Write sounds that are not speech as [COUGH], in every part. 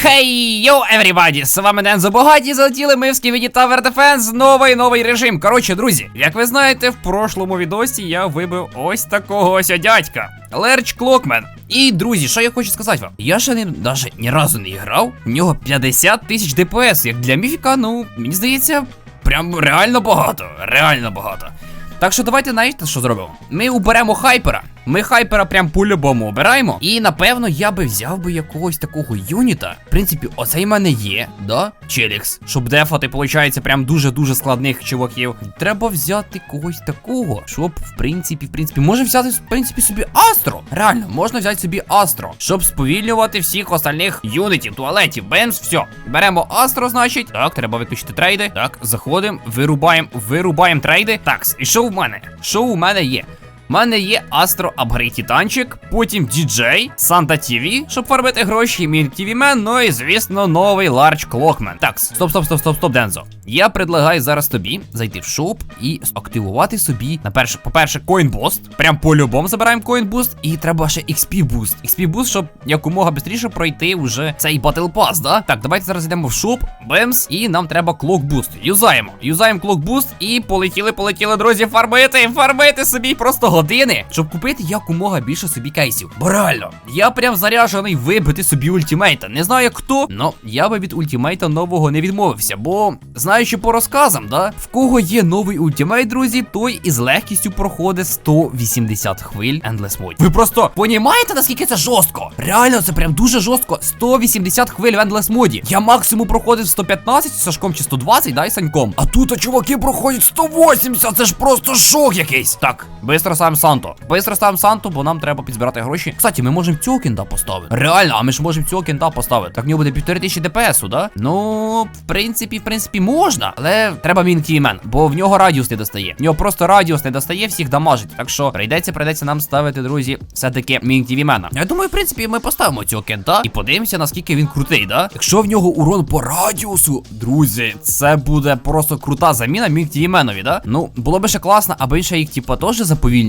Хей, йоу, everybody! З вами Дензо Богаті, залетіли ми в Сківіді Tower Defense, новий новий режим. Коротше, друзі, як ви знаєте, в прошлому відосі я вибив ось такого ось дядька. Лерч Клокмен. І, друзі, що я хочу сказати вам? Я ще ним навіть ні разу не грав. У нього 50 тисяч ДПС. Як для міфіка, ну, мені здається, прям реально багато. Реально багато. Так що давайте знаєте, що зробимо? Ми уберемо хайпера. Ми хайпера прям по-любому обираємо. І напевно я би взяв би якогось такого юніта. В принципі, оцей в мене є, да? Челікс. Щоб дефати, виходить, прям дуже-дуже складних чуваків. Треба взяти когось такого, щоб, в принципі, в принципі, може взяти, в принципі, собі Астро. Реально, можна взяти собі Астро, щоб сповільнювати всіх остальних юнітів, туалетів, бенз, все. Беремо Астро, значить. Так, треба виключити трейди. Так, заходимо, вирубаємо, вирубаємо трейди. Так, і що в мене? Що у мене є? У мене є Астро Апгрейд Титанчик, потім DJ, Санта TV, щоб фарбити гроші, Мін TV Man, ну і звісно, новий Large Clockman. Так, стоп, стоп, стоп, стоп, стоп, Дензо. Я предлагаю зараз тобі зайти в шоп і активувати собі, на перше, по-перше, Coin Прям по-любому забираємо Boost. І треба ще XP Boost. XP Boost, щоб якомога швидше пройти вже цей Battle Pass, да? Так, давайте зараз йдемо в шоп, бемс, і нам треба Clock Boost. Юзаємо. Юзаємо Clock Boost і полетіли, полетіли, друзі, фарбити, фарбити собі просто години, щоб купити якомога більше собі кейсів. Бо реально, я прям заряджений вибити собі ультимейта. Не знаю хто, но я би від ультимейта нового не відмовився, бо знаючи по розказам, да, в кого є новий ультимейт, друзі, той із легкістю проходить 180 хвиль Endless Mode. Ви просто понімаєте, наскільки це жорстко? Реально, це прям дуже жорстко. 180 хвиль в Endless моді. Я максимум проходив 115 з Сашком чи 120, да, і Саньком. А тут а чуваки проходять 180, це ж просто шок якийсь. Так, бистро сам Санто. Бистро сам Санто, бо нам треба підзбирати гроші. Кстати, ми можемо цього кінта поставити. Реально, а ми ж можемо цього кінта поставити. Так в нього буде півтори тисячі ДПСу, да? Ну, в принципі, в принципі, можна, але треба мінтімен, бо в нього радіус не достає. В нього просто радіус не достає всіх дамажить. Так що прийдеться, прийдеться нам ставити, друзі, все-таки мінтівімена. Я думаю, в принципі, ми поставимо цього кента і подивимося, наскільки він крутий, да? Якщо в нього урон по радіусу, друзі, це буде просто крута заміна мінтівіменові, да? Ну, було би ще класно, аби він ще їх, типа, теж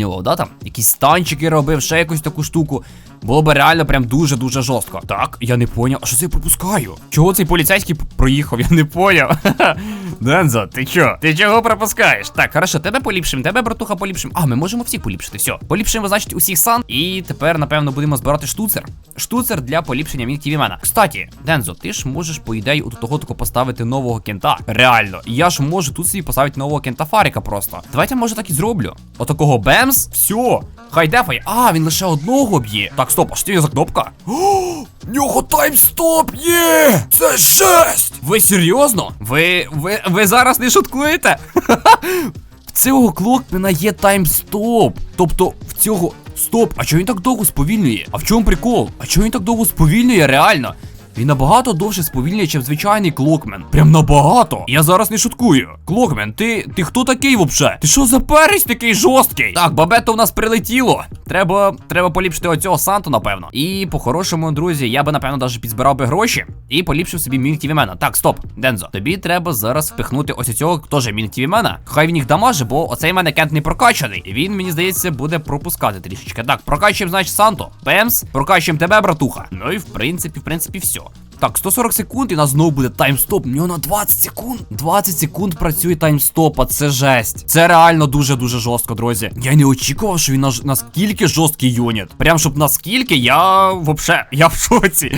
заповільнював, да? Там якісь станчики робив, ще якусь таку штуку. Було би реально прям дуже-дуже жорстко. Так, я не поняв. А що це я пропускаю? Чого цей поліцейський проїхав? Я не поняв. [LAUGHS] Дензо, ти чо? Ти чого пропускаєш? Так, хорошо, тебе поліпшимо, тебе, братуха, поліпшимо. А, ми можемо всіх поліпшити. Все. Поліпшимо, значить, усіх сан. І тепер, напевно, будемо збирати штуцер. Штуцер для поліпшення мінтівімена. Кстати, Дензо, ти ж можеш, по ідеї, у того тако поставити нового кента. Реально. Я ж можу тут собі поставити нового кента Фаріка просто. Давайте, може, так і зроблю. Отакого бемс. Все. Хай дефай. А, він лише одного б'є. Так, стоп, а що це за кнопка? О, нього таймстоп є! Це жесть! Ви серйозно? Ви. ви. ви зараз не шуткуєте? [LAUGHS] В цього клокмена є таймстоп. Тобто в цього. Стоп, а чого він так довго сповільнює? А в чому прикол? А чого він так довго сповільнює, реально? Він набагато довше сповільнює, ніж звичайний клокмен. Прям набагато. Я зараз не шуткую. Клокмен, ти. ти хто такий вообще? Ти що за перець такий жорсткий? Так, бабето в нас прилетіло. Треба треба поліпшити оцього Санту, напевно. І по-хорошому, друзі, я би, напевно, навіть підзбирав би гроші і поліпшив собі мінтівімена. Так, стоп, Дензо. Тобі треба зараз впихнути ось цього теж мінтівімена. Хай він їх дамаже, бо оцей мене кент не прокачаний. Він, мені здається, буде пропускати трішечки. Так, прокачуємо, значить, Санто. Пемс, прокачуємо тебе, братуха. Ну і в принципі, в принципі, все. Так, 140 секунд і нас знову буде таймстоп. У нього на 20 секунд. 20 секунд працює таймстоп, а це жесть. Це реально дуже-дуже жорстко, друзі. Я не очікував, що він наш- наскільки жорсткий юніт. Прям щоб наскільки, я вообще, я в шоці.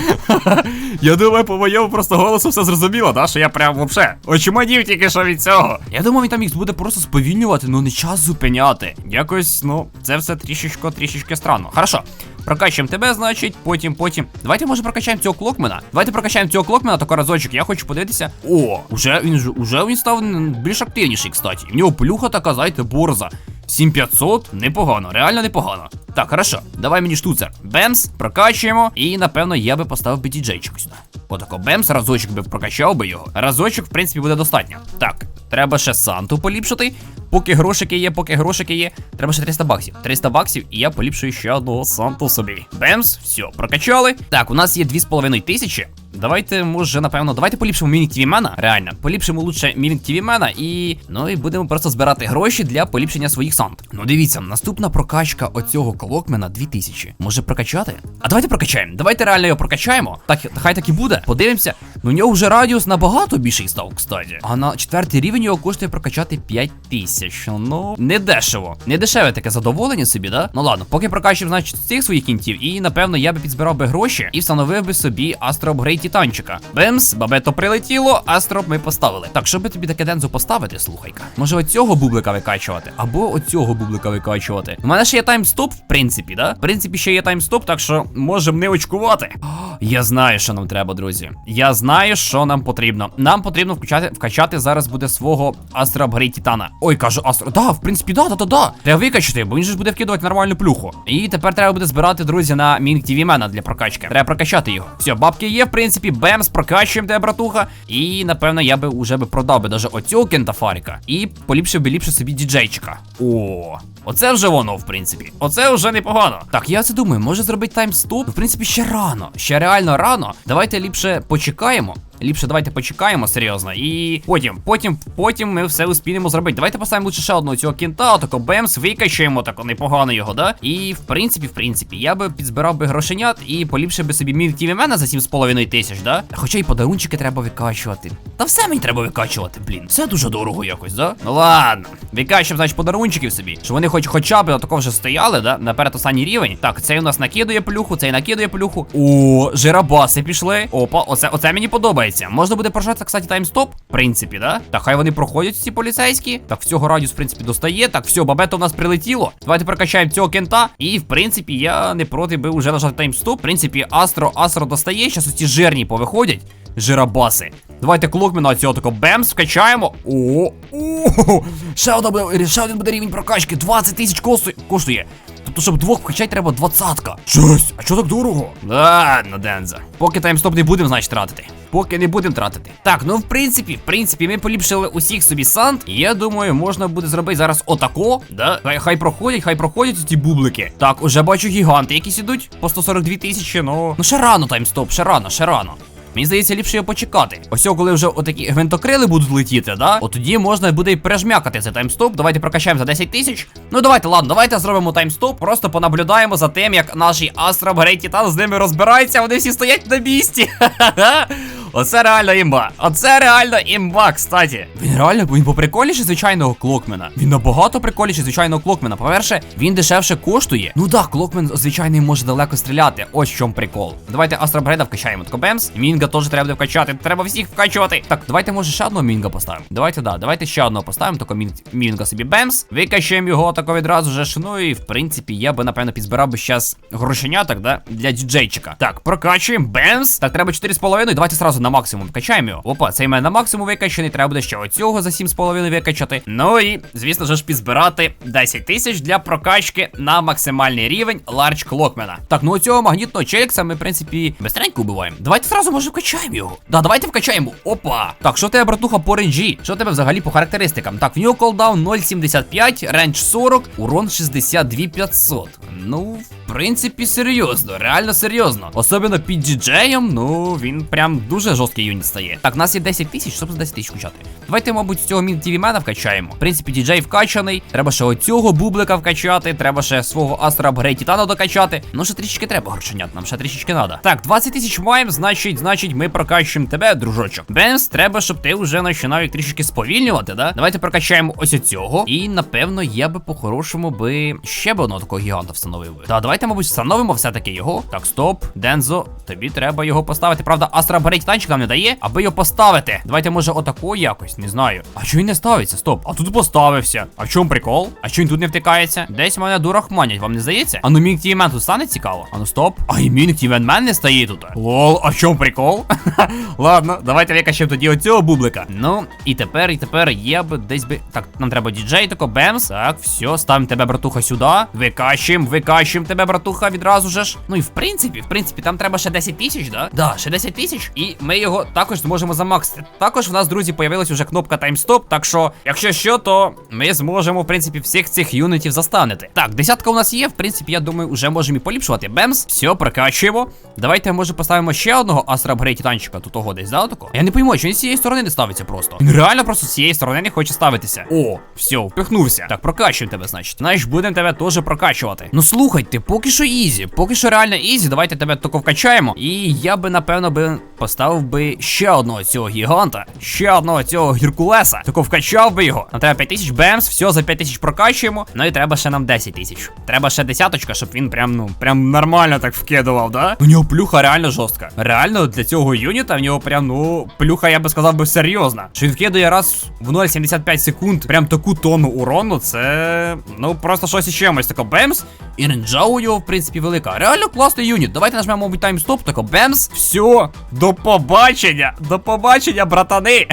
[LAUGHS] я думаю, по моєму просто голосу все зрозуміло, да? Що я прям вообще очуманів тільки що від цього. Я думав, він там їх буде просто сповільнювати, ну не час зупиняти. Якось, ну, це все трішечко, трішечки странно. Хорошо. Прокачуємо тебе, значить, потім, потім. Давайте, може, прокачаємо цього клокмена. Давайте прокачаємо цього клокмена, тако разочок. Я хочу подивитися. О, уже він уже він став більш активніший, кстати. В нього плюха така, знаєте, борза. 7500, непогано, реально непогано. Так, хорошо, давай мені штуцер. Бемс, прокачуємо. І напевно я би поставив би діджейчик сюди. Отако, бемс, разочок би прокачав би його. Разочок, в принципі, буде достатньо. Так, Треба ще Санту поліпшити. Поки грошики є, поки грошики є. Треба ще 300 баксів. 300 баксів, і я поліпшую ще одного Санту собі. Бемс, все, прокачали. Так, у нас є 2,5 тисячі. Давайте, може, напевно, давайте поліпшимо мінік Тівімена. Реально, поліпшимо лучше мінік Тівімена і. Ну і будемо просто збирати гроші для поліпшення своїх сант. Ну дивіться, наступна прокачка оцього клокмена 2000. Може прокачати? А давайте прокачаємо. Давайте реально його прокачаємо. Так, хай так і буде. Подивимося. Ну у нього вже радіус набагато більший став, кстати. А на четвертий рівень його коштує прокачати 5000. Ну, не дешево. Не дешеве таке задоволення собі, да? Ну ладно, поки прокачуємо, значить, цих своїх кінтів. І напевно я би підзбирав би гроші і встановив би собі Астро Апгрейд Титанчика. Бемс, бабето прилетіло, Астроп ми поставили. Так, щоб тобі таке дензу поставити, слухайка. Може оцього бублика викачувати, або оцього бублика викачувати. У мене ще є таймстоп, в принципі, да? В принципі, ще є таймстоп, так що можемо не очкувати. О, [GASPS] Я знаю, що нам треба, друзі. Я знаю, що нам потрібно. Нам потрібно вкачати, вкачати зараз буде свого Астро Апгрейд Титана. Ой, кажу, Астро. Да, в принципі, да, да, да, да. Треба викачати, бо він же ж буде вкидувати нормальну плюху. І тепер треба буде збирати, друзі, на Мінк TV Мена для прокачки. Треба прокачати його. Все, бабки є, в принципі, бемс, прокачуємо тебе, братуха. І напевно я би уже би продав би даже оцього кентафаріка. І поліпшив би ліпше собі діджейчика. О, оце вже воно, в принципі. Оце вже непогано. Так, я це думаю, може зробити таймстоп? В принципі, ще рано. Ще реально рано. Давайте ліпше почекаємо. も。Ліпше давайте почекаємо серйозно. І потім, потім, потім ми все успінемо зробити. Давайте поставимо лише ще одного цього кінта, тако бемс, викачаємо тако непогано його, да? І в принципі, в принципі, я би підзбирав би грошенят і поліпше би собі мій мене за 7,5 тисяч, да? Хоча й подарунчики треба викачувати. Та все мені треба викачувати, блін. Все дуже дорого якось, да? Ну ладно. Викачуємо, значить, подарунчиків собі. Щоб вони хоч хоча б тако вже стояли, да? Наперед останній рівень. Так, цей у нас накидує плюху, цей накидує плюху. О, жирабаси пішли. Опа, оце, оце мені подобається. Можна буде прожати, кстати, таймстоп, в принципі, да? Так, хай вони проходять ці поліцейські. Так, всього радіус, в принципі, достає. Так, все, бабето у нас прилетіло. Давайте прокачаємо цього кента. І, в принципі, я не проти би вже нажати таймстоп. В принципі, Астро, Астро достає. Щас оці жирні повиходять. Жирабаси. Давайте клокмена цього тако бемс, вкачаємо. О, о, ще один буде, ще один буде рівень прокачки. 20 тисяч коштує. Тобто, щоб двох вкачати, треба двадцятка. Щось, а чого так дорого? Ладно, Денза. Поки таймстоп не будемо, значить, тратити. Поки не будемо тратити. Так, ну в принципі, в принципі, ми поліпшили усіх собі сант. І я думаю, можна буде зробити зараз отако. Да? Хай, хай проходять, хай проходять ці бублики. Так, уже бачу гіганти, якісь ідуть по 142 тисячі, ну. Ну ще рано таймстоп, ще рано, ще рано. Мені здається, ліпше його почекати. Ось коли вже отакі гвинтокрили будуть летіти, да? От тоді можна буде і пережмякати цей таймстоп. Давайте прокачаємо за 10 тисяч. Ну давайте, ладно, давайте зробимо таймстоп. Просто понаблюдаємо за тим, як наші Астра Грей Тітан з ними розбираються. Вони всі стоять на місці. [LAUGHS] Оце реально імба. Оце реально імба, кстати. Він реально він поприкольніше звичайного клокмена. Він набагато прикольніше звичайного клокмена. По-перше, він дешевше коштує. Ну так, клокмен звичайний може далеко стріляти. Ось в чому прикол. Давайте Астробреда вкачаємо. Тако бемс. Мінга теж треба вкачати. Треба всіх вкачувати. Так, давайте може ще одного мінга поставимо. Давайте, да, давайте ще одного поставимо. Тако мін... мінга собі бемс. Викачаємо його тако відразу же. Ну і в принципі, я би напевно підзбирав би зараз грошеняток, да, для діджейчика. Так, прокачуємо. Бемс. Так, треба 4,5. Давайте сразу на максимум качаємо його. Опа, цей мене на максимум викачаний. Треба буде ще оцього за 7,5 викачати. Ну і, звісно ж, підзбирати 10 тисяч для прокачки на максимальний рівень Ларч Клокмена. Так, ну оцього магнітного челікса ми, в принципі, бистренько убиваємо. Давайте зразу, може, вкачаємо його. Да, давайте вкачаємо. Опа. Так, що тебе, братуха, по ренджі? Що тебе взагалі по характеристикам? Так, в нього колдаун 0,75, рендж 40, урон 62 500. Ну, принципі, серйозно, реально серйозно. Особливо під діджеєм, ну він прям дуже жорсткий юніт стає. Так, у нас є 10 тисяч, щоб за 10 тисяч вкачати. Давайте, мабуть, з цього мінтівімена вкачаємо. В принципі, діджей вкачаний. Треба ще оцього бублика вкачати. Треба ще свого Астра Апгрейд Титана докачати. Ну, ще трішечки треба грошенят, нам ще трішечки треба. Так, 20 тисяч маємо, значить, значить, ми прокачуємо тебе, дружочок. Бенс, треба, щоб ти вже починав їх трішки сповільнювати, да? Давайте прокачаємо ось цього. І напевно я би по-хорошому би ще б одного такого гіганта встановив. Та давайте, мабуть, встановимо все-таки його. Так, стоп, Дензо, тобі треба його поставити. Правда, Астра Апгрейд танчик нам не дає, аби його поставити. Давайте, може, отако якось, не знаю. А чого він не ставиться? Стоп, а тут поставився. А в чому прикол? А чого він тут не втикається? Десь мене дурахманять, вам не здається? А ну Мінг Тімен тут стане цікаво. А ну стоп. А і Мінг Тімен мен не стає тут. Лол, а в чому прикол? [LAUGHS] Ладно, давайте викачемо тоді оцього бублика. Ну, і тепер, і тепер я би десь би. Так, нам треба діджей, тако бемс. Так, все, ставимо тебе, братуха, сюди. Викачуємо, викачуємо тебе, братуха, відразу же ж. Ну і в принципі, в принципі, там треба ще 10 тисяч, да? Да, ще 10 тисяч. І ми його також зможемо замаксити. Також в нас, друзі, появилась уже кнопка таймстоп. Так що, якщо що, то ми зможемо, в принципі, всіх цих юнітів застанити. Так, десятка у нас є. В принципі, я думаю, вже можемо і поліпшувати. Бемс, все, прокачуємо. Давайте, може, поставимо ще одного Астра Апгрейд Титанчика тут того десь, да, отако? Я не пойму, що він з цієї сторони не ставиться просто. Він реально просто з цієї сторони не хоче ставитися. О, все, впихнувся. Так, прокачуємо тебе, значить. Знаєш, будемо тебе теж прокачувати. Ну слухайте, поки що ізі, поки що реально ізі. Давайте тебе тако вкачаємо. І я би, напевно, би поставив би ще одного цього гіганта, ще одного цього Геркулеса. Тако вкачав би його. Нам треба 5 тисяч бемс, все, за 5 тисяч прокачуємо. Ну і треба ще нам 10 тисяч. Треба ще десяточка, щоб він прям, ну, прям нормально так вкидував, да? У нього плюха реально жорстка. Реально для цього юніта в нього прям, ну, плюха, я би сказав би, серйозна. Що він вкидує раз в 0,75 секунд прям таку тонну урону, це ну просто щось із чимось. Тако бемс. І ренджа у нього, в принципі, велика. Реально класний юніт. Давайте нажмемо, мабуть, таймстоп, тако бемс. Все, до побачення. До побачення, братани.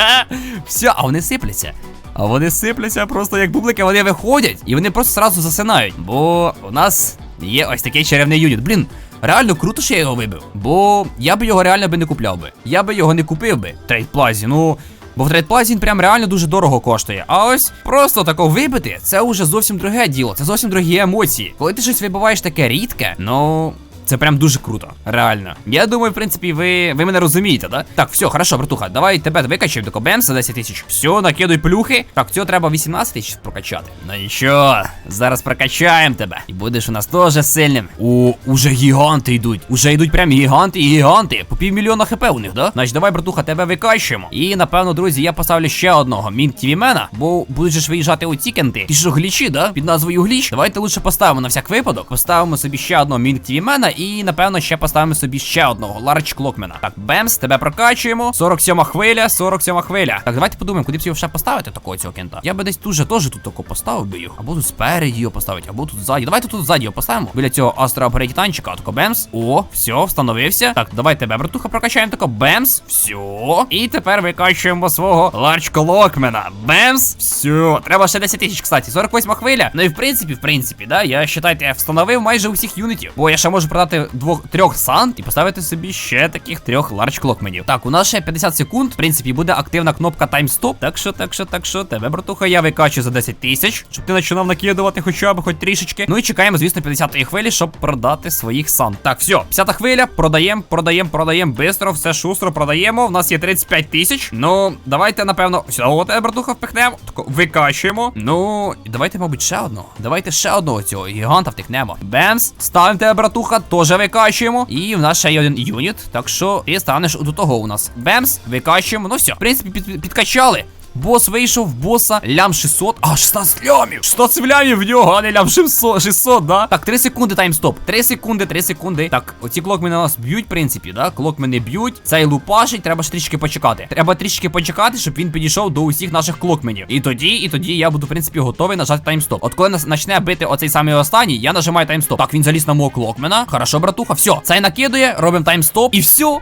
[LAUGHS] Все, а вони сипляться. А вони сипляться просто як бублики, вони виходять і вони просто сразу засинають. Бо у нас є ось такий чарівний юніт. Блін, реально круто, що я його вибив. Бо я би його реально би не купляв би. Я би його не купив би. Трейдплазі, ну. Бо в трейдплазі він прям реально дуже дорого коштує. А ось просто тако вибити, це уже зовсім друге діло, це зовсім другі емоції. Коли ти щось вибиваєш таке рідке, ну. Це прям дуже круто, реально. Я думаю, в принципі, ви ви мене розумієте, да? Так, все, хорошо, братуха, давай тебе викачаємо до Бемса 10 тисяч. Все, накидуй плюхи. Так, цього треба 18 тисяч прокачати. Ну нічого, зараз прокачаємо тебе. І будеш у нас теж сильним. О, уже гіганти йдуть. Уже йдуть прям гіганти і гіганти. По півмільйона хп у них, да? Значить, давай, братуха, тебе викачуємо. І напевно, друзі, я поставлю ще одного Мінк Тівімена, бо же ж виїжджати у тікенти. Ті що глічі, да? Під назвою гліч. Давайте лише поставимо на всяк випадок. Поставимо собі ще одного Мінк Тівімена і, напевно, ще поставимо собі ще одного Ларч Клокмена. Так, Бемс, тебе прокачуємо. 47 хвиля, 47 хвиля. Так, давайте подумаємо, куди б його ще поставити такого цього кента. Я би десь дуже теж тут тако поставив би його. Або тут спереді його поставити, або тут ззаді. Давайте тут ззаді його поставимо. Біля цього Астра Титанчика. Тако Бемс. О, все, встановився. Так, давай тебе, братуха, прокачаємо. Тако Бемс. Все. І тепер викачуємо свого Ларч Клокмена. Бемс. Все. Треба ще 10 тисяч, кстати. 48 хвиля. Ну і в принципі, в принципі, да, я вважайте, встановив майже усіх юнітів. Бо я ще можу продати двох трьох сан і поставити собі ще таких трьох ларч клокменів. Так, у нас ще 50 секунд. В принципі, буде активна кнопка таймстоп. Так що, так що, так що, тебе, братуха, я викачу за 10 тисяч, щоб ти починав накидувати хоча б хоч трішечки. Ну і чекаємо, звісно, 50-ї хвилі, щоб продати своїх сан. Так, все, 50-та хвиля, продаємо, продаємо, продаємо. Бистро, все шустро продаємо. У нас є 35 тисяч. Ну, давайте, напевно, всього тебе, братуха, впихнемо. Тако викачуємо. Ну, давайте, мабуть, ще одного. Давайте ще одного цього гіганта втикнемо. Бемс, ставимо тебе, братуха, теж викачуємо. І в нас ще є один юніт. Так що ти станеш до того у нас. Бемс, викачуємо. Ну все, в принципі, під, підкачали. Бос вийшов, боса, лям 600. А, 16 лямів! 16 лямів в нього, а не лям 600, 600, да? Так, 3 секунди таймстоп. 3 секунди, 3 секунди. Так, оці клокмени нас б'ють, в принципі, да? Клокмени б'ють. Цей лупашить, треба ж трішки почекати. Треба трішки почекати, щоб він підійшов до усіх наших клокменів. І тоді, і тоді я буду, в принципі, готовий нажати таймстоп. От коли нас почне бити оцей самий останній, я нажимаю таймстоп. Так, він заліз на мого клокмена. Хорошо, братуха, все. Цей накидує, робимо таймстоп і все.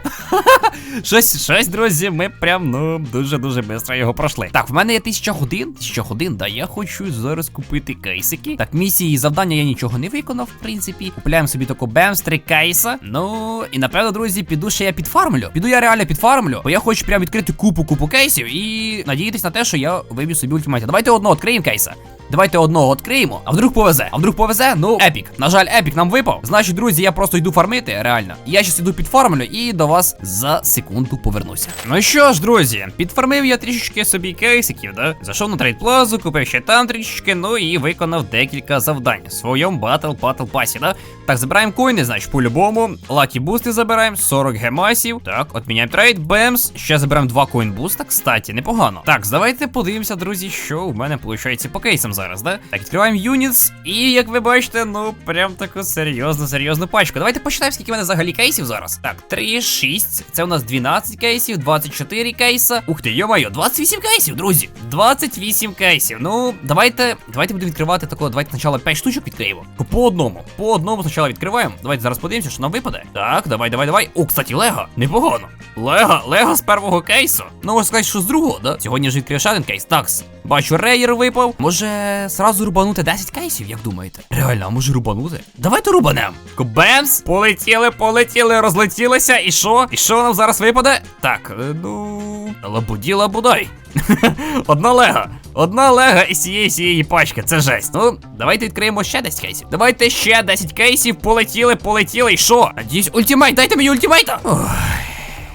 [LAUGHS] Щось, щось, друзі, ми прям, ну, дуже-дуже швидко його пройшли. Так, в мене є 1000 годин. 1000 годин, да, я хочу зараз купити кейсики. Так, місії і завдання я нічого не виконав, в принципі. Купляємо собі таку бемс, три кейса. Ну, і напевно, друзі, піду ще я підфармлю. Піду я реально підфармлю, бо я хочу прям відкрити купу купу кейсів і надіятись на те, що я виб'ю собі ультиматі. Давайте одного відкриємо кейса. Давайте одного відкриємо. А вдруг повезе? А вдруг повезе? Ну, епік. На жаль, епік нам випав. Значить, друзі, я просто йду фармити, реально. Я щас іду підфармлю і до вас за секунду повернуся. Ну що ж, друзі, підфармив я трішечки собі кейсиків, да? Зайшов на трейдплазу, купив ще там трішечки, ну і виконав декілька завдань в своєму батл патл пасі, да? Так, забираємо коїни, значить, по-любому. Лакі бусти забираємо, 40 гемасів. Так, отміняємо трейд, бемс. Ще заберемо два коін буста, кстати, непогано. Так, давайте подивимося, друзі, що у мене виходить по кейсам зараз, да? Так, відкриваємо юнітс. І як ви бачите, ну прям таку серйозну, серйозну пачку. Давайте почитаємо, скільки в мене взагалі кейсів зараз. Так, 3, 6. Це у нас 12 кейсів, 24 кейса. Ух ти, йо-моє, 28 кейсів, друзі. 28 кейсів. Ну, давайте, давайте будемо відкривати такого. Давайте спочатку 5 штучок відкриємо. По одному. По одному спочатку відкриваємо. Давайте зараз подивимося, що нам випаде. Так, давай, давай, давай. О, кстати, Лего. Непогано. Лего, Лего з першого кейсу. Ну, можна сказати, що з другого, да? Сьогодні ж відкрив один кейс. Такс. Бачу, рейер випав. Може, сразу рубанути 10 кейсів, як думаєте? Реально, а може рубанути? Давайте рубанем. Бемс! Полетіли, полетіли, розлетілися. І що? І що нам зараз випаде? Так, е, ну. Лабуді лабудай. [LAUGHS] Одна лега. Одна лега із цієї цієї пачки. Це жесть. Ну, давайте відкриємо ще 10 кейсів. Давайте ще 10 кейсів. Полетіли, полетіли. І що? Надіюсь, ультимейт, дайте мені ультимейта. Ох.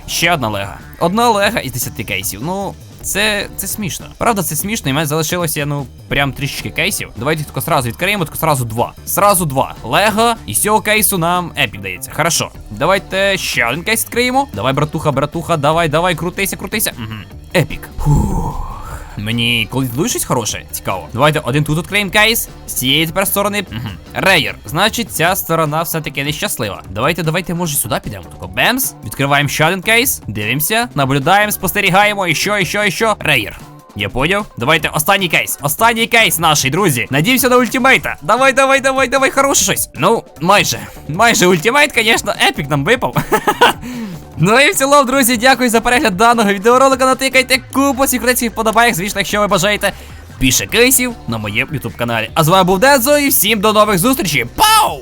Ще одна лега. Одна лега із 10 кейсів. Ну. Це це смішно. Правда, це смішно, і мене залишилося, ну, прям трішечки кейсів. Давайте тільки сразу відкриємо, тільки сразу два. Сразу два. Лего, і з цього кейсу нам епік дається. Хорошо. Давайте ще один кейс відкриємо. Давай, братуха, братуха, давай, давай, крутися, крутися. Угу. Епік. Фух. Мені колись буде хороше, цікаво. Давайте один тут відкриємо кейс. З цієї тепер сторони. Угу. Рейер. Значить, ця сторона все-таки нещаслива. Давайте, давайте, може, сюди підемо. Тако бемс. Відкриваємо ще один кейс. Дивимося, наблюдаємо, спостерігаємо. І що, і що, і що. Рейер. Я поняв. Давайте останній кейс. Останній кейс наший, друзі. Надіюся на ультимейта. Давай, давай, давай, давай, хороше щось. Ну, майже. Майже ультимейт, звісно, епік нам випав. [LAUGHS] Ну і в цілому, друзі, дякую за перегляд даного відеоролика. Натикайте купу секретів вподобайок, звісно, якщо ви бажаєте більше кейсів на моєму ютуб каналі. А з вами був Дензо і всім до нових зустрічей. Пау!